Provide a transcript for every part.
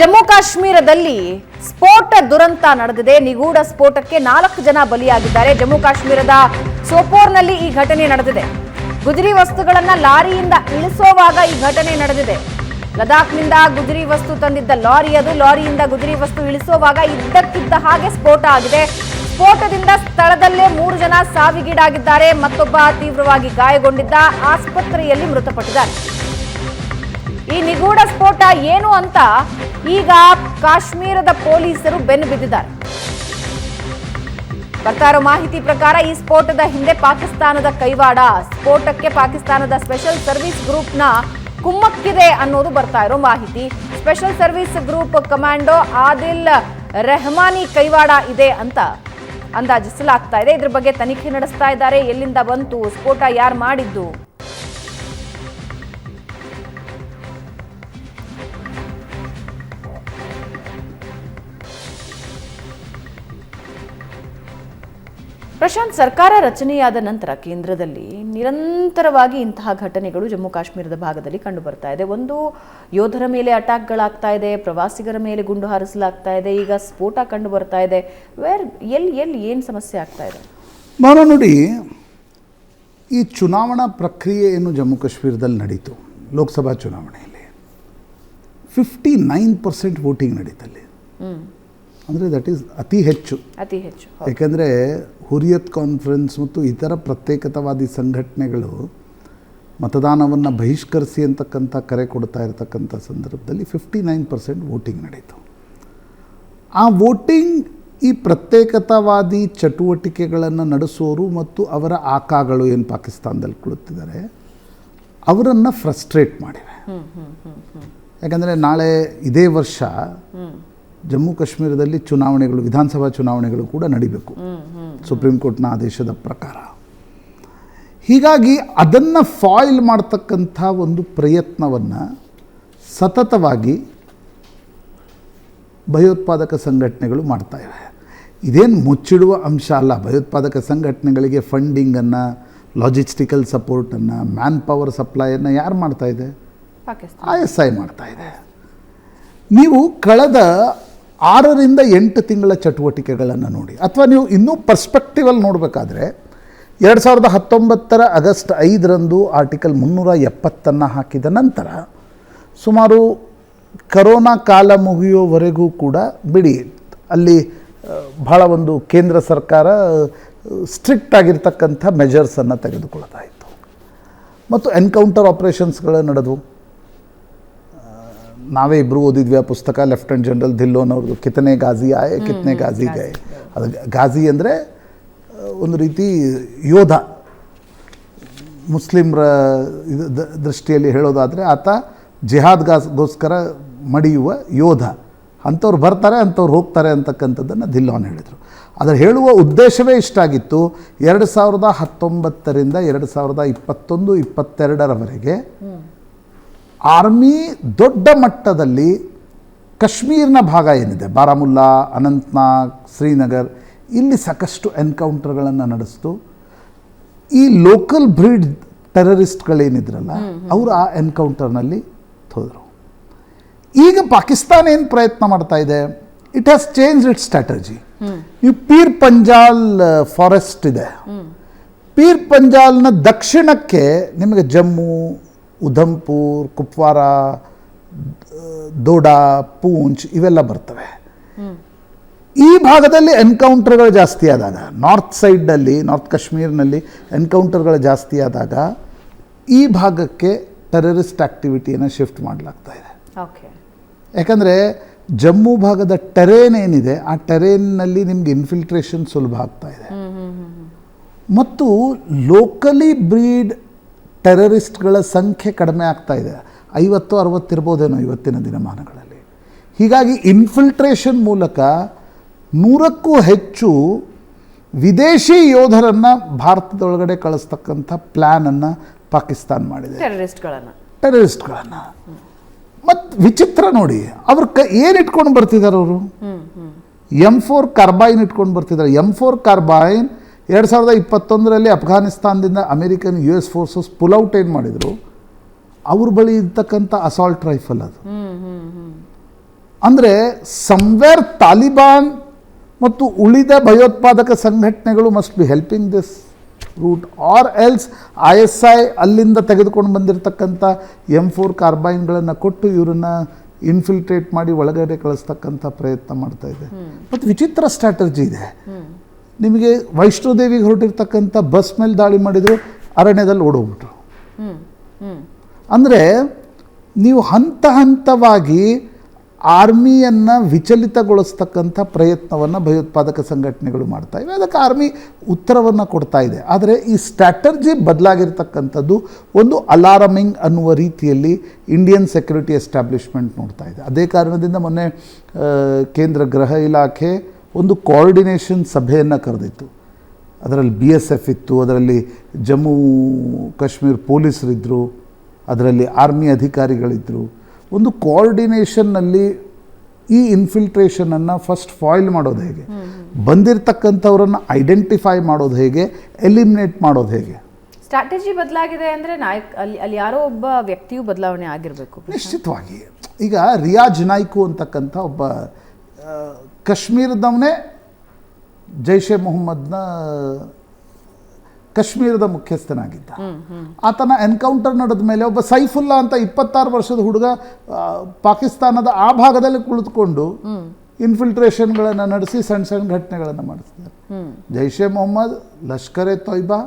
ಜಮ್ಮು ಕಾಶ್ಮೀರದಲ್ಲಿ ಸ್ಫೋಟ ದುರಂತ ನಡೆದಿದೆ. ನಿಗೂಢ ಸ್ಫೋಟಕ್ಕೆ ನಾಲ್ಕು ಜನ ಬಲಿಯಾಗಿದ್ದಾರೆ. ಜಮ್ಮು ಕಾಶ್ಮೀರದ ಸೋಪೋರ್ನಲ್ಲಿ ಈ ಘಟನೆ ನಡೆದಿದೆ. ಗುಜರಿ ವಸ್ತುಗಳನ್ನ ಲಾರಿಯಿಂದ ಇಳಿಸೋವಾಗ ಈ ಘಟನೆ ನಡೆದಿದೆ. ಲದಾಖ್ನಿಂದ ಗುಜರಿ ವಸ್ತು ತಂದಿದ್ದ ಲಾರಿ ಅದು. ಲಾರಿಯಿಂದ ಗುಜರಿ ವಸ್ತು ಇಳಿಸೋವಾಗ ಇದ್ದಕ್ಕಿದ್ದ ಹಾಗೆ ಸ್ಫೋಟ ಆಗಿದೆ. ಸ್ಫೋಟದಿಂದ ಸ್ಥಳದಲ್ಲೇ ಮೂರು ಜನ ಸಾವಿಗೀಡಾಗಿದ್ದಾರೆ. ಮತ್ತೊಬ್ಬ ತೀವ್ರವಾಗಿ ಗಾಯಗೊಂಡಿದ್ದ ಆಸ್ಪತ್ರೆಯಲ್ಲಿ ಮೃತಪಟ್ಟಿದ್ದಾರೆ ಈ ನಿಗೂಢ ಸ್ಫೋಟ ಏನು ಅಂತ ಈಗ ಕಾಶ್ಮೀರದ ಪೊಲೀಸರು ಬೆನ್ನು ಬಿದ್ದಿದ್ದಾರೆ. ಬರ್ತಾ ಇರೋ ಮಾಹಿತಿ ಪ್ರಕಾರ ಈ ಸ್ಫೋಟದ ಹಿಂದೆ ಪಾಕಿಸ್ತಾನದ ಕೈವಾಡ, ಸ್ಫೋಟಕ್ಕೆ ಪಾಕಿಸ್ತಾನದ ಸ್ಪೆಷಲ್ ಸರ್ವಿಸ್ ಗ್ರೂಪ್ನ ಕುಮ್ಮಕ್ಕಿದೆ ಅನ್ನೋದು ಬರ್ತಾ ಇರೋ ಮಾಹಿತಿ. Special service group commando Adil Rehmani ಕೈವಾಡ ಇದೆ ಅಂತ ಅಂದಾಜಿಸಲಾಗ್ತಾ ಇದೆ. ಇದ್ರ ಬಗ್ಗೆ ತನಿಖೆ ನಡೆಸ್ತಾ ಇದ್ದಾರೆ. ಎಲ್ಲಿಂದ ಬಂತು? ಸ್ಫೋಟ ಯಾರು ಮಾಡಿದ್ದು? ಪ್ರಶಾಂತ್ ಸರ್ಕಾರ ರಚನೆಯಾದ ನಂತರ ಕೇಂದ್ರದಲ್ಲಿ ನಿರಂತರವಾಗಿ ಇಂತಹ ಘಟನೆಗಳು ಜಮ್ಮು ಕಾಶ್ಮೀರದ ಭಾಗದಲ್ಲಿ ಕಂಡು ಬರ್ತಾ ಇದೆ. ಒಂದು ಯೋಧರ ಮೇಲೆ ಅಟ್ಯಾಕ್ಗಳಾಗ್ತಾ ಇದೆ ಪ್ರವಾಸಿಗರ ಮೇಲೆ ಗುಂಡು ಹಾರಿಸಲಾಗ್ತಾ ಇದೆ ಈಗ ಸ್ಫೋಟ ಕಂಡು ಬರ್ತಾ ಇದೆ. ವೇರ್ ಎಲ್ಲಿ ಎಲ್ಲಿ ಏನು ಸಮಸ್ಯೆ ಆಗ್ತಾ ಇದೆ? ನಾನು ನೋಡಿ ಈ ಚುನಾವಣಾ ಪ್ರಕ್ರಿಯೆ ಏನು ಜಮ್ಮು ಕಾಶ್ಮೀರದಲ್ಲಿ ನಡೀತು ಲೋಕಸಭಾ ಚುನಾವಣೆಯಲ್ಲಿ. ಫಿಫ್ಟಿ ನೈನ್ ಪರ್ಸೆಂಟ್ ವೋಟಿಂಗ್ ನಡೀತಲ್ಲಿ ಅಂದರೆ ದಟ್ ಈಸ್ ಅತಿ ಹೆಚ್ಚು. ಅತಿ ಹೆಚ್ಚು ಯಾಕಂದರೆ ಹುರಿಯತ್ ಕಾನ್ಫರೆನ್ಸ್ ಮತ್ತು ಇತರ ಪ್ರತ್ಯೇಕತಾವಾದಿ ಸಂಘಟನೆಗಳು ಮತದಾನವನ್ನು ಬಹಿಷ್ಕರಿಸಿ ಅಂತಕ್ಕಂಥ ಕರೆ ಕೊಡ್ತಾ ಇರತಕ್ಕಂಥ ಸಂದರ್ಭದಲ್ಲಿ ಫಿಫ್ಟಿ ನೈನ್ ಪರ್ಸೆಂಟ್ ವೋಟಿಂಗ್ ನಡೀತು. ಆ ವೋಟಿಂಗ್ ಈ ಪ್ರತ್ಯೇಕತಾವಾದಿ ಚಟುವಟಿಕೆಗಳನ್ನು ನಡೆಸೋರು ಮತ್ತು ಅವರ ಆಕಾಗಳು ಏನು ಪಾಕಿಸ್ತಾನದಲ್ಲಿ ಕುಳಿತಿದ್ದಾರೆ ಅವರನ್ನು ಫ್ರಸ್ಟ್ರೇಟ್ ಮಾಡಿವೆ. ಯಾಕಂದರೆ ನಾಳೆ ಇದೇ ವರ್ಷ ಜಮ್ಮು ಕಾಶ್ಮೀರದಲ್ಲಿ ಚುನಾವಣೆಗಳು ವಿಧಾನಸಭಾ ಚುನಾವಣೆಗಳು ಕೂಡ ನಡಿಬೇಕು. ಸುಪ್ರೀಂ ಕೋರ್ಟ್ನ ಆದೇಶದ ಪ್ರಕಾರ. ಹೀಗಾಗಿ ಅದನ್ನು ಫಾಯಿಲ್ ಮಾಡ್ತಕ್ಕಂಥ ಒಂದು ಪ್ರಯತ್ನವನ್ನು ಸತತವಾಗಿ ಭಯೋತ್ಪಾದಕ ಸಂಘಟನೆಗಳು ಮಾಡ್ತಾ ಇವೆ. ಇದೇನು ಮುಚ್ಚಿಡುವ ಅಂಶ ಅಲ್ಲ. ಭಯೋತ್ಪಾದಕ ಸಂಘಟನೆಗಳಿಗೆ ಫಂಡಿಂಗನ್ನು ಲಾಜಿಸ್ಟಿಕಲ್ ಸಪೋರ್ಟನ್ನು ಮ್ಯಾನ್ ಪವರ್ ಸಪ್ಲೈಯನ್ನು ಯಾರು ಮಾಡ್ತಾ ಇದೆ? ಪಾಕಿಸ್ತಾನ. ಐ ಎಸ್ ಐ ಮಾಡ್ತಾ ಇದೆ. ನೀವು ಕಳೆದ ಆರರಿಂದ ಎಂಟು ತಿಂಗಳ ಚಟುವಟಿಕೆಗಳನ್ನು ನೋಡಿ. ಅಥವಾ ನೀವು ಇನ್ನೂ ಪರ್ಸ್ಪೆಕ್ಟಿವಲ್ಲಿ ನೋಡಬೇಕಾದ್ರೆ, ಎರಡು ಸಾವಿರದ ಹತ್ತೊಂಬತ್ತರ ಆಗಸ್ಟ್ ಐದರಂದು ಆರ್ಟಿಕಲ್ ಮುನ್ನೂರ ಎಪ್ಪತ್ತನ್ನು ಹಾಕಿದ ನಂತರ, ಸುಮಾರು ಕರೋನಾ ಕಾಲ ಮುಗಿಯೋವರೆಗೂ ಕೂಡ ಬಿಡಿ. ಅಲ್ಲಿ ಬಹಳ ಒಂದು ಕೇಂದ್ರ ಸರ್ಕಾರ ಸ್ಟ್ರಿಕ್ಟ್ ಆಗಿರ್ತಕ್ಕಂಥ ಮೆಜರ್ಸನ್ನು ತೆಗೆದುಕೊಳ್ತಾ ಇತ್ತು. ಮತ್ತು ಎನ್ಕೌಂಟರ್ ಆಪರೇಷನ್ಸ್ಗಳು ನಡೆದವು. ನಾವೇ ಇಬ್ಬರು ಓದಿದ್ವಿ ಆ ಪುಸ್ತಕ ಲೆಫ್ಟಿನೆಂಟ್ ಜನರಲ್ ಧಿಲ್ಲೋನ್ ಅವ್ರದ್ದು ಕಿತನೆ ಗಾಜಿ ಆಯೆ ಕಿತನೆ ಗಾಜಿ ಗಯೆ ಅದು ಗಾಜಿ ಅಂದರೆ ಒಂದು ರೀತಿ ಯೋಧ. ಮುಸ್ಲಿಮ್ರ ಇದು ದೃಷ್ಟಿಯಲ್ಲಿ ಹೇಳೋದಾದರೆ ಆತ ಜಿಹಾದ್ಗಾಸ್ಗೋಸ್ಕರ ಮಡಿಯುವ ಯೋಧ. ಅಂಥವ್ರು ಬರ್ತಾರೆ ಅಂಥವ್ರು ಹೋಗ್ತಾರೆ ಅಂತಕ್ಕಂಥದ್ದನ್ನು ಧಿಲ್ಲೋನ್ ಹೇಳಿದರು. ಅದರ ಹೇಳುವ ಉದ್ದೇಶವೇ ಇಷ್ಟಾಗಿತ್ತು ಎರಡು ಸಾವಿರದ ಹತ್ತೊಂಬತ್ತರಿಂದ ಎರಡು ಸಾವಿರದ ಇಪ್ಪತ್ತೊಂದು ಇಪ್ಪತ್ತೆರಡರವರೆಗೆ ಆರ್ಮಿ ದೊಡ್ಡ ಮಟ್ಟದಲ್ಲಿ ಕಾಶ್ಮೀರ್ನ ಭಾಗ ಏನಿದೆ? ಬಾರಾಮುಲ್ಲಾ ಅನಂತ್ನಾಗ್ ಶ್ರೀನಗರ್ ಇಲ್ಲಿ ಸಾಕಷ್ಟು ಎನ್ಕೌಂಟರ್ಗಳನ್ನು ನಡೆಸ್ತು. ಈ ಲೋಕಲ್ ಬ್ರೀಡ್ ಟೆರರಿಸ್ಟ್ಗಳೇನಿದ್ರಲ್ಲ ಅವರು ಆ ಎನ್ಕೌಂಟರ್ನಲ್ಲಿ ಹೋದರು. ಈಗ ಪಾಕಿಸ್ತಾನ ಏನು ಪ್ರಯತ್ನ ಮಾಡ್ತಾ ಇದೆ? It has change it strategy ಈ ಪೀರ್ ಪಂಜಾಲ್ ಫಾರೆಸ್ಟ್ ಇದೆ. ಪೀರ್ ಪಂಜಾಲ್ನ ದಕ್ಷಿಣಕ್ಕೆ ನಿಮಗೆ ಜಮ್ಮು ಉಧಂಪುರ್ ಕುಪ್ವಾರ ದೋಡಾ ಪೂಂಚ್ ಇವೆಲ್ಲ ಬರ್ತವೆ. ಈ ಭಾಗದಲ್ಲಿ ಎನ್ಕೌಂಟರ್ಗಳು ಜಾಸ್ತಿ ಆದಾಗ ನಾರ್ತ್ ಸೈಡ್ನಲ್ಲಿ ನಾರ್ತ್ ಕಾಶ್ಮೀರ್ನಲ್ಲಿ ಎನ್ಕೌಂಟರ್ಗಳು ಜಾಸ್ತಿ ಆದಾಗ ಈ ಭಾಗಕ್ಕೆ ಟೆರರಿಸ್ಟ್ ಆ್ಯಕ್ಟಿವಿಟಿಯನ್ನು ಶಿಫ್ಟ್ ಮಾಡಲಾಗ್ತಾ ಇದೆ. ಓಕೆ. ಯಾಕಂದರೆ ಜಮ್ಮು ಭಾಗದ ಟೆರೇನ್ ಏನಿದೆ ಆ ಟೆರೇನ್ನಲ್ಲಿ ನಿಮ್ಗೆ ಇನ್ಫಿಲ್ಟ್ರೇಷನ್ ಸುಲಭ ಆಗ್ತಾ ಇದೆ. ಮತ್ತು ಲೋಕಲಿ ಬ್ರೀಡ್ ಟೆರರಿಸ್ಟ್ಗಳ ಸಂಖ್ಯೆ ಕಡಿಮೆ ಆಗ್ತಾ ಇದೆ. ಐವತ್ತು ಅರವತ್ತಿರ್ಬೋದೇನೋ ಇವತ್ತಿನ ದಿನಮಾನಗಳಲ್ಲಿ. ಹೀಗಾಗಿ ಇನ್ಫಿಲ್ಟ್ರೇಷನ್ ಮೂಲಕ ನೂರಕ್ಕೂ ಹೆಚ್ಚು ವಿದೇಶಿ ಯೋಧರನ್ನು ಭಾರತದೊಳಗಡೆ ಕಳಿಸ್ತಕ್ಕಂಥ ಪ್ಲ್ಯಾನನ್ನು ಪಾಕಿಸ್ತಾನ್ ಮಾಡಿದೆ. ಟೆರರಿಸ್ಟ್ಗಳನ್ನು. ಟೆರರಿಸ್ಟ್ಗಳನ್ನು. ಮತ್ತು ವಿಚಿತ್ರ ನೋಡಿ ಅವ್ರ ಕ ಏನು ಇಟ್ಕೊಂಡು ಬರ್ತಿದ್ದಾರೆ ಅವರು? ಎಂ ಫೋರ್ ಕಾರ್ಬೈನ್ ಇಟ್ಕೊಂಡು ಬರ್ತಿದ್ದಾರೆ ಎಂ ಫೋರ್ ಕಾರ್ಬೈನ್ ಎರಡು ಸಾವಿರದ ಇಪ್ಪತ್ತೊಂದರಲ್ಲಿ ಅಫ್ಘಾನಿಸ್ತಾನದಿಂದ American U S forces pullout ಏನು ಮಾಡಿದರು? ಅವ್ರ ಬಳಿ ಇರ್ತಕ್ಕಂಥ ಅಸಾಲ್ಟ್ ರೈಫಲ್ ಅದು. ಅಂದರೆ ಸಂವೇರ್ ತಾಲಿಬಾನ್ ಮತ್ತು ಉಳಿದ ಭಯೋತ್ಪಾದಕ ಸಂಘಟನೆಗಳು must be helping this route or else I S I ಅಲ್ಲಿಂದ ತೆಗೆದುಕೊಂಡು ಬಂದಿರತಕ್ಕಂಥ ಎಂ ಫೋರ್ ಕಾರ್ಬೈನ್ಗಳನ್ನು ಕೊಟ್ಟು ಇವರನ್ನ ಇನ್ಫಿಲ್ಟ್ರೇಟ್ ಮಾಡಿ ಒಳಗಡೆ ಕಳಿಸ್ತಕ್ಕಂಥ ಪ್ರಯತ್ನ ಮಾಡ್ತಾ ಇದೆ. ಮತ್ತು ವಿಚಿತ್ರ ಸ್ಟ್ರಾಟಜಿ ಇದೆ. ನಿಮಗೆ ವೈಷ್ಣೋದೇವಿಗೆ ಹೊರಟಿರ್ತಕ್ಕಂಥ ಬಸ್ ಮೇಲೆ ದಾಳಿ ಮಾಡಿದ್ರು ಅರಣ್ಯದಲ್ಲಿ ಓಡೋಗ್ಬಿಟ್ರು. ಅಂದರೆ ನೀವು ಹಂತ ಹಂತವಾಗಿ ಆರ್ಮಿಯನ್ನು ವಿಚಲಿತಗೊಳಿಸ್ತಕ್ಕಂಥ ಪ್ರಯತ್ನವನ್ನು ಭಯೋತ್ಪಾದಕ ಸಂಘಟನೆಗಳು ಮಾಡ್ತಾ ಇವೆ. ಅದಕ್ಕೆ ಆರ್ಮಿ ಉತ್ತರವನ್ನು ಕೊಡ್ತಾ ಇದೆ. ಆದರೆ ಈ ಸ್ಟ್ರಾಟರ್ಜಿ ಬದಲಾಗಿರ್ತಕ್ಕಂಥದ್ದು ಒಂದು ಅಲಾರಮಿಂಗ್ ಅನ್ನುವ ರೀತಿಯಲ್ಲಿ ಇಂಡಿಯನ್ ಸೆಕ್ಯೂರಿಟಿ ಎಸ್ಟಾಬ್ಲಿಷ್ಮೆಂಟ್ ನೋಡ್ತಾ ಇದೆ. ಅದೇ ಕಾರಣದಿಂದ ಮೊನ್ನೆ ಕೇಂದ್ರ ಗೃಹ ಇಲಾಖೆ ಒಂದು ಕೋಆರ್ಡಿನೇಷನ್ ಸಭೆಯನ್ನು ಕರೆದಿತ್ತು. ಅದರಲ್ಲಿ ಬಿ ಎಸ್ ಎಫ್ ಇತ್ತು ಅದರಲ್ಲಿ ಜಮ್ಮು ಕಾಶ್ಮೀರ್ ಪೊಲೀಸರಿದ್ದರು ಅದರಲ್ಲಿ ಆರ್ಮಿ ಅಧಿಕಾರಿಗಳಿದ್ದರು ಒಂದು ಕೋಆರ್ಡಿನೇಷನ್ನಲ್ಲಿ ಈ ಇನ್ಫಿಲ್ಟ್ರೇಷನನ್ನು ಫಸ್ಟ್ ಫಾಯಿಲ್ ಮಾಡೋದು ಹೇಗೆ? ಬಂದಿರತಕ್ಕಂಥವ್ರನ್ನು ಐಡೆಂಟಿಫೈ ಮಾಡೋದು ಹೇಗೆ? ಎಲಿಮಿನೇಟ್ ಮಾಡೋದು ಹೇಗೆ? ಸ್ಟ್ರಾಟಜಿ ಬದಲಾಗಿದೆ ಅಂದರೆ ನಾಯಕ್ ಅಲ್ಲಿ ಅಲ್ಲಿ ಯಾರೋ ಒಬ್ಬ ವ್ಯಕ್ತಿಯು ಬದಲಾವಣೆ ಆಗಿರಬೇಕು. ನಿಶ್ಚಿತವಾಗಿ. ಈಗ ರಿಯಾಜ್ ನಾಯ್ಕು ಅಂತಕ್ಕಂಥ ಒಬ್ಬ ಕಾಶ್ಮೀರದವನೇ ಜೈಷ್ ಎ ಮೊಹಮ್ಮದ್ನ ಕಾಶ್ಮೀರದ ಮುಖ್ಯಸ್ಥನಾಗಿದ್ದ. ಆತನ ಎನ್ಕೌಂಟರ್ ನಡೆದ ಮೇಲೆ ಒಬ್ಬ ಸೈಫುಲ್ಲಾ ಅಂತ ಇಪ್ಪತ್ತಾರು ವರ್ಷದ ಹುಡುಗ ಪಾಕಿಸ್ತಾನದ ಆ ಭಾಗದಲ್ಲಿ ಕುಳಿತುಕೊಂಡು ಇನ್ಫಿಲ್ಟ್ರೇಷನ್ಗಳನ್ನು ನಡೆಸಿ ಸಣ್ಣ ಸಣ್ಣ ಘಟನೆಗಳನ್ನು ಮಾಡಿಸಿದ್ದಾರೆ ಜೈಷ್ ಎ ಮೊಹಮ್ಮದ್ ಲಷ್ಕರ್ ಎ ತೊಯ್ಬಾ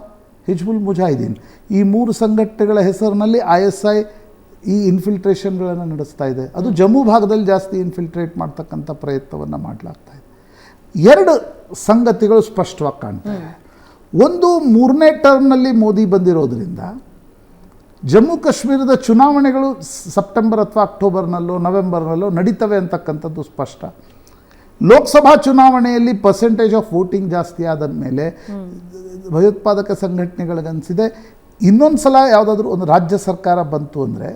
ಹಿಜ್ಬುಲ್ ಮುಜಾಹಿದೀನ್ ಈ ಮೂರು ಸಂಘಟನೆಗಳ ಹೆಸರಿನಲ್ಲಿ ಐ ಎಸ್ ಐ ಈ ಇನ್ಫಿಲ್ಟ್ರೇಷನ್ಗಳನ್ನು ನಡೆಸ್ತಾ ಇದೆ. ಅದು ಜಮ್ಮು ಭಾಗದಲ್ಲಿ ಜಾಸ್ತಿ ಇನ್ಫಿಲ್ಟ್ರೇಟ್ ಮಾಡ್ತಕ್ಕಂಥ ಪ್ರಯತ್ನವನ್ನು ಮಾಡಲಾಗ್ತಾ ಇದೆ. ಎರಡು ಸಂಗತಿಗಳು ಸ್ಪಷ್ಟವಾಗಿ ಕಾಣ್ತವೆ ಒಂದು, ಮೂರನೇ ಟರ್ಮ್ನಲ್ಲಿ ಮೋದಿ ಬಂದಿರೋದ್ರಿಂದ ಜಮ್ಮು ಕಾಶ್ಮೀರದ ಚುನಾವಣೆಗಳು ಸೆಪ್ಟೆಂಬರ್ ಅಥವಾ ಅಕ್ಟೋಬರ್ನಲ್ಲೋ, ನವೆಂಬರ್ನಲ್ಲೋ ನಡೀತವೆ ಅಂತಕ್ಕಂಥದ್ದು ಸ್ಪಷ್ಟ. ಲೋಕಸಭಾ ಚುನಾವಣೆಯಲ್ಲಿ ಪರ್ಸೆಂಟೇಜ್ ಆಫ್ ವೋಟಿಂಗ್ ಜಾಸ್ತಿ ಆದ ಮೇಲೆ ಭಯೋತ್ಪಾದಕ ಸಂಘಟನೆಗಳಿಗನ್ಸಿದೆ ಇನ್ನೊಂದು ಸಲ ಯಾವುದಾದ್ರೂ ಒಂದು ರಾಜ್ಯ ಸರ್ಕಾರ ಬಂತು ಅಂದರೆ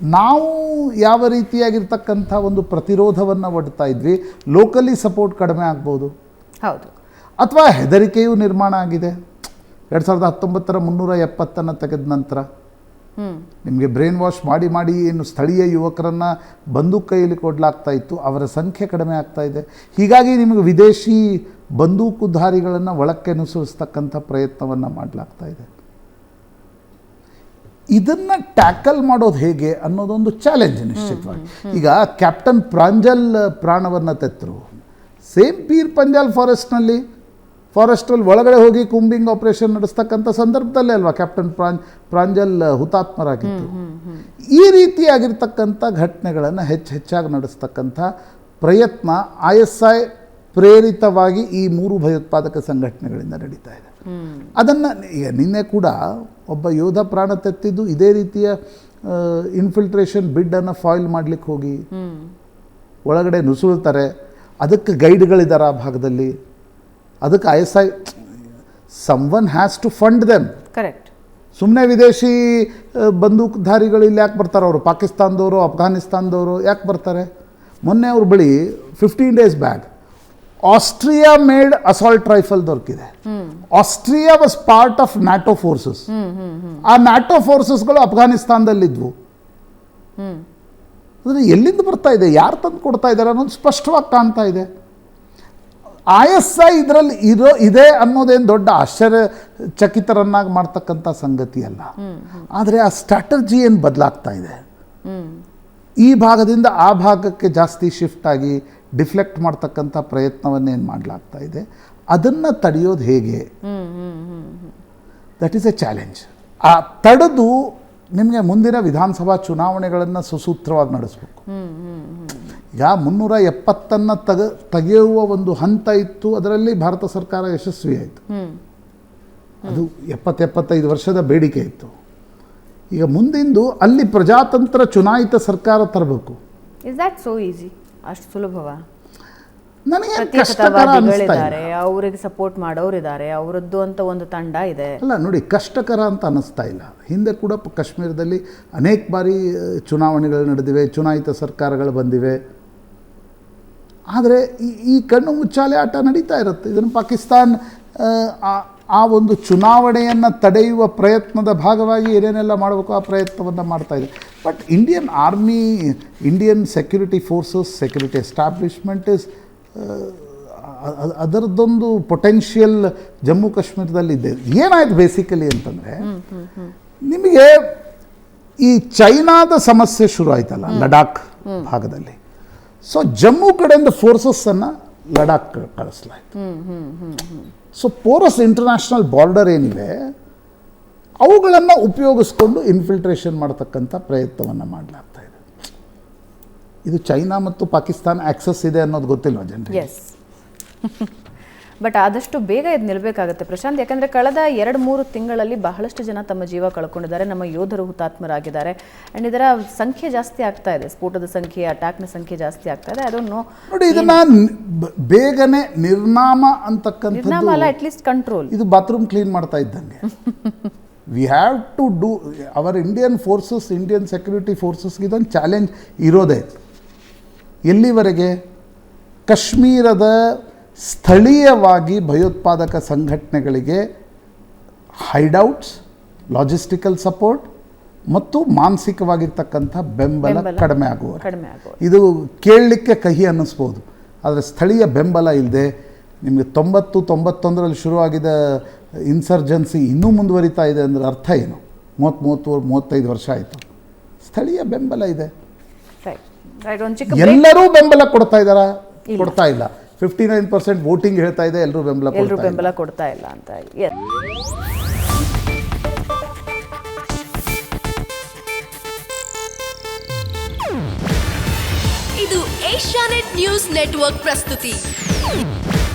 ನಾವು ಯಾವ ರೀತಿಯಾಗಿರ್ತಕ್ಕಂಥ ಒಂದು ಪ್ರತಿರೋಧವನ್ನು ಒಡ್ತಾ ಇದ್ವಿ ಲೋಕಲಿ ಸಪೋರ್ಟ್ ಕಡಿಮೆ ಆಗ್ಬೋದು. ಹೌದು. ಅಥವಾ ಹೆದರಿಕೆಯೂ ನಿರ್ಮಾಣ ಆಗಿದೆ. ಎರಡು ಸಾವಿರದ ಹತ್ತೊಂಬತ್ತರ ಮುನ್ನೂರ ಎಪ್ಪತ್ತನ್ನು ತೆಗೆದ ನಂತರ ನಿಮಗೆ ಬ್ರೈನ್ ವಾಶ್ ಮಾಡಿ ಮಾಡಿ ಏನು ಸ್ಥಳೀಯ ಯುವಕರನ್ನು ಬಂದೂಕು ಕೈಯಲ್ಲಿ ಕೊಡಲಾಗ್ತಾ ಇತ್ತು ಅವರ ಸಂಖ್ಯೆ ಕಡಿಮೆ ಆಗ್ತಾ ಇದೆ. ಹೀಗಾಗಿ ನಿಮಗೆ ವಿದೇಶಿ ಬಂದೂಕುಧಾರಿಗಳನ್ನು ಒಳಕ್ಕೆ ಅನುಸರಿಸ್ತಕ್ಕಂಥ ಪ್ರಯತ್ನವನ್ನು ಮಾಡಲಾಗ್ತಾ ಇದೆ. ಇದನ್ನು ಟ್ಯಾಕಲ್ ಮಾಡೋದು ಹೇಗೆ ಅನ್ನೋದೊಂದು ಚಾಲೆಂಜ್ ನಿಶ್ಚಿತವಾಗಿ. ಈಗ ಕ್ಯಾಪ್ಟನ್ ಪ್ರಾಂಜಲ್ ಪ್ರಾಣವನ್ನು ತೆತ್ತರು ಸೇಮ್ ಪೀರ್ ಪಂಜಾಲ್ ಫಾರೆಸ್ಟ್ನಲ್ಲಿ ಫಾರೆಸ್ಟಲ್ಲಿ ಒಳಗಡೆ ಹೋಗಿ ಕುಂಬಿಂಗ್ ಆಪರೇಷನ್ ನಡೆಸ್ತಕ್ಕಂಥ ಸಂದರ್ಭದಲ್ಲೇ ಅಲ್ವಾ ಕ್ಯಾಪ್ಟನ್ ಪ್ರಾಂಜ್ ಪ್ರಾಂಜಲ್ ಹುತಾತ್ಮರಾಗಿತ್ತು ಈ ರೀತಿಯಾಗಿರ್ತಕ್ಕಂಥ ಘಟನೆಗಳನ್ನು ಹೆಚ್ಚು ಹೆಚ್ಚಾಗಿ ನಡೆಸ್ತಕ್ಕಂಥ ಪ್ರಯತ್ನ ಐ ಎಸ್ ಐ ಪ್ರೇರಿತವಾಗಿ ಈ ಮೂರು ಭಯೋತ್ಪಾದಕ ಸಂಘಟನೆಗಳಿಂದ ನಡೀತಾ ಇದೆ. ಅದನ್ನು ಈಗ ನಿನ್ನೆ ಕೂಡ ಒಬ್ಬ ಯೋಧ ಪ್ರಾಣ ತೆತ್ತಿದ್ದು ಇದೇ ರೀತಿಯ ಇನ್ಫಿಲ್ಟ್ರೇಷನ್ ಬಿಡ್ಡನ್ನು ಫಾಯಿಲ್ ಮಾಡಲಿಕ್ಕೆ ಹೋಗಿ ಒಳಗಡೆ ನುಸುಳ್ತಾರೆ. ಅದಕ್ಕೆ ಗೈಡ್ಗಳಿದ್ದಾರೆ ಆ ಭಾಗದಲ್ಲಿ. ಅದಕ್ಕೆ I S I some has to fund them correct ಸುಮ್ಮನೆ ವಿದೇಶಿ ಬಂದೂಕುಧಾರಿಗಳು ಇಲ್ಲಿ ಯಾಕೆ ಬರ್ತಾರೆ? ಅವರು ಪಾಕಿಸ್ತಾನದವರು ಅಫ್ಘಾನಿಸ್ತಾನದವರು ಯಾಕೆ ಬರ್ತಾರೆ? ಮೊನ್ನೆ ಅವ್ರ ಬಳಿ fifteen days bag Austria made assault rifle ದೊರಕಿದೆ. Austria was part of NATO forces ಆ ನ್ಯಾಟೋ ಫೋರ್ಸಸ್ಗಳು ಅಫ್ಘಾನಿಸ್ತಾನದಲ್ಲಿದ್ವು. ಅಂದರೆ ಎಲ್ಲಿಂದ ಬರ್ತಾ ಇದೆ? ಯಾರು ತಂದು ಕೊಡ್ತಾ ಇದ್ದಾರೆ ಅನ್ನೋದು ಸ್ಪಷ್ಟವಾಗಿ ಕಾಣ್ತಾ ಇದೆ. ಐ ಎಸ್ ಐ ಇದರಲ್ಲಿ ಇರೋ, ಇದೆ ಅನ್ನೋದೇನು ದೊಡ್ಡ ಆಶ್ಚರ್ಯಚಕಿತರನ್ನಾಗಿ ಮಾಡ್ತಕ್ಕಂಥ ಸಂಗತಿ ಅಲ್ಲ. ಆದರೆ ಆ ಸ್ಟ್ರಾಟರ್ಜಿ ಏನು ಬದಲಾಗ್ತಾ ಇದೆ? ಈ ಭಾಗದಿಂದ ಆ ಭಾಗಕ್ಕೆ ಜಾಸ್ತಿ ಶಿಫ್ಟ್ ಆಗಿ ಡಿಫ್ಲೆಕ್ಟ್ ಮಾಡ್ತಕ್ಕಂಥ ಪ್ರಯತ್ನವನ್ನೇನು ಮಾಡಲಾಗ್ತಾ ಇದೆ? ಅದನ್ನು ತಡೆಯೋದು ಹೇಗೆ? ದಟ್ ಈಸ್ ಎ ಚಾಲೆಂಜ್ ಆ ತಡೆದು ನಿಮಗೆ ಮುಂದಿನ ವಿಧಾನಸಭಾ ಚುನಾವಣೆಗಳನ್ನು ಸುಸೂತ್ರವಾಗಿ ನಡೆಸಬೇಕು. ಈಗ ಮುನ್ನೂರ ಎಪ್ಪತ್ತನ್ನು ತಗ ತೆಗೆಯುವ ಒಂದು ಹಂತ ಇತ್ತು ಅದರಲ್ಲಿ ಭಾರತ ಸರ್ಕಾರ ಯಶಸ್ವಿಯಾಯಿತು ಅದು ಎಪ್ಪತ್ತು ಎಪ್ಪತ್ತೈದು ವರ್ಷದ ಬೇಡಿಕೆ ಇತ್ತು. ಈಗ ಮುಂದಿಂದು ಅಲ್ಲಿ ಪ್ರಜಾತಂತ್ರ ಚುನಾಯಿತ ಸರ್ಕಾರ ತರಬೇಕು. ಇಸ್ ದಟ್ ಸೋ ಈಸಿ ಅಷ್ಟು ಸುಲಭವಾ? ನನಗೆ ಕಷ್ಟಕರ ಅನಿಸ್ತಾ ಇಲ್ಲ. ಪ್ರತ್ಯೇಕತಾವಾದಿಗಳಿದ್ದಾರೆ ಅವ್ರಿಗೆ ಸಪೋರ್ಟ್ ಮಾಡೋರಿದ್ದಾರೆ ಅವರದ್ದು ಅಂತ ಒಂದು ತಂಡ ಇದೆ. ಅಲ್ಲ ನೋಡಿ ಕಷ್ಟಕರ ಅಂತ ಅನ್ನಿಸ್ತಾ ಇಲ್ಲ. ಹಿಂದೆ ಕೂಡ ಕಾಶ್ಮೀರದಲ್ಲಿ ಅನೇಕ ಬಾರಿ ಚುನಾವಣೆಗಳು ನಡೆದಿವೆ ಚುನಾಯಿತ ಸರ್ಕಾರಗಳು ಬಂದಿವೆ. ಆದರೆ ಈ ಕಣ್ಣು ಮುಚ್ಚಾಲೆ ಆಟ ನಡೀತಾ ಇರುತ್ತೆ. ಇದನ್ನು ಪಾಕಿಸ್ತಾನ್ ಆ ಒಂದು ಚುನಾವಣೆಯನ್ನು ತಡೆಯುವ ಪ್ರಯತ್ನದ ಭಾಗವಾಗಿ ಏನೇನೆಲ್ಲ ಮಾಡಬೇಕು ಆ ಪ್ರಯತ್ನವನ್ನು ಮಾಡ್ತಾ ಇದೆ. But Indian army Indian security forces security establishment is ಅದರದ್ದೊಂದು potential Jammu ಕಾಶ್ಮೀರದಲ್ಲಿ ಇದೆ. ಏನಾಯ್ತು ಬೇಸಿಕಲಿ ಅಂತಂದರೆ ನಿಮಗೆ ಈ ಚೈನಾದ ಸಮಸ್ಯೆ ಶುರು ಆಯ್ತಲ್ಲ ಲಡಾಖ್ ಭಾಗದಲ್ಲಿ. ಸೊ ಜಮ್ಮು ಕಡೆಯಿಂದ ಫೋರ್ಸಸ್ಸನ್ನು Ladakh ಕಳಿಸ್ಲಾಯ್ತು. So porous international border anyway ಅವುಗಳನ್ನು ಉಪಯೋಗಿಸ್ಕೊಂಡು ಇನ್ಫಿಲ್ಟ್ರೇಷನ್ ಮಾಡ್ತಕ್ಕಂಥ ಪ್ರಯತ್ನವನ್ನು ಮಾಡಲಾಗ್ತಾ ಇದೆ. ಇದು ಚೈನಾ ಮತ್ತು ಪಾಕಿಸ್ತಾನ ಆಕ್ಸಸ್ ಇದೆ ಅನ್ನೋದು ಗೊತ್ತಿಲ್ಲ ಜನರಿಗೆ? ಬಟ್ ಆದಷ್ಟು ಬೇಗ ಇದು ನಿಲ್ಲಬೇಕಾಗುತ್ತೆ ಪ್ರಶಾಂತ್ ಯಾಕಂದರೆ ಕಳೆದ ಎರಡು ಮೂರು ತಿಂಗಳಲ್ಲಿ ಬಹಳಷ್ಟು ಜನ ತಮ್ಮ ಜೀವ ಕಳ್ಕೊಂಡಿದ್ದಾರೆ. ನಮ್ಮ ಯೋಧರು ಹುತಾತ್ಮರಾಗಿದ್ದಾರೆ. ಆ್ಯಂಡ್ ಇದರ ಸಂಖ್ಯೆ ಜಾಸ್ತಿ ಆಗ್ತಾ ಇದೆ. ಸ್ಫೋಟದ ಸಂಖ್ಯೆ ಅಟ್ಯಾಕ್ನ ಸಂಖ್ಯೆ ಜಾಸ್ತಿ ಆಗ್ತಾ ಇದೆ. ಅದನ್ನು ನೋಡಿ ಇದನ್ನ ಬೇಗನೆ ನಿರ್ನಾಮ ಅಲ್ಲ ಅಟ್ಲೀಸ್ಟ್ ಕಂಟ್ರೋಲ್ ಇದು ಬಾತ್ರೂಮ್ ಕ್ಲೀನ್ ಮಾಡ್ತಾ ಇದ್ದಂಗೆ. We have to do our Indian forces Indian security ಫೋರ್ಸಸ್ಗೆ ಇದೊಂದು ಚಾಲೆಂಜ್ ಇರೋದೇ. ಎಲ್ಲಿವರೆಗೆ? ಕಾಶ್ಮೀರದ ಸ್ಥಳೀಯವಾಗಿ ಭಯೋತ್ಪಾದಕ ಸಂಘಟನೆಗಳಿಗೆ ಹೈಡೌಟ್ಸ್ ಲಾಜಿಸ್ಟಿಕಲ್ ಸಪೋರ್ಟ್ ಮತ್ತು ಮಾನಸಿಕವಾಗಿರ್ತಕ್ಕಂಥ ಬೆಂಬಲ ಕಡಿಮೆ ಆಗುವ ಇದು ಕೇಳಲಿಕ್ಕೆ ಕಹಿ ಅನ್ನಿಸ್ಬೋದು. ಆದರೆ ಸ್ಥಳೀಯ ಬೆಂಬಲ ಇಲ್ಲದೆ ನಿಮಗೆ ತೊಂಬತ್ತು ತೊಂಬತ್ತೊಂದರಲ್ಲಿ ಶುರುವಾಗಿದ್ದ ಇನ್ಸರ್ಜೆನ್ಸಿ ಇನ್ನೂ ಮುಂದುವರಿತಾ ಇದೆ ಅಂದರೆ ಅರ್ಥ ಏನು? ಮೂವತ್ತು ಮೂವತ್ತು ಮೂವತ್ತೈದು ವರ್ಷ ಆಯಿತು. ಸ್ಥಳೀಯ ಬೆಂಬಲ ಇದೆ. ಎಲ್ಲರೂ ಬೆಂಬಲ ಕೊಡ್ತಾ ಇದ್ದಾರಾ? ಕೊಡ್ತಾ ಇಲ್ಲ. ಫಿಫ್ಟಿ ನೈನ್ ಪರ್ಸೆಂಟ್ ವೋಟಿಂಗ್ ಹೇಳ್ತಾ ಇದೆ ಎಲ್ಲರೂ ಬೆಂಬಲ ಎಲ್ಲರೂ ಬೆಂಬಲ ಕೊಡ್ತಾ ಇಲ್ಲ ಅಂತ ಇದು ಏಷ್ಯಾನೆಟ್ ನ್ಯೂಸ್ ನೆಟ್ವರ್ಕ್ ಪ್ರಸ್ತುತಿ.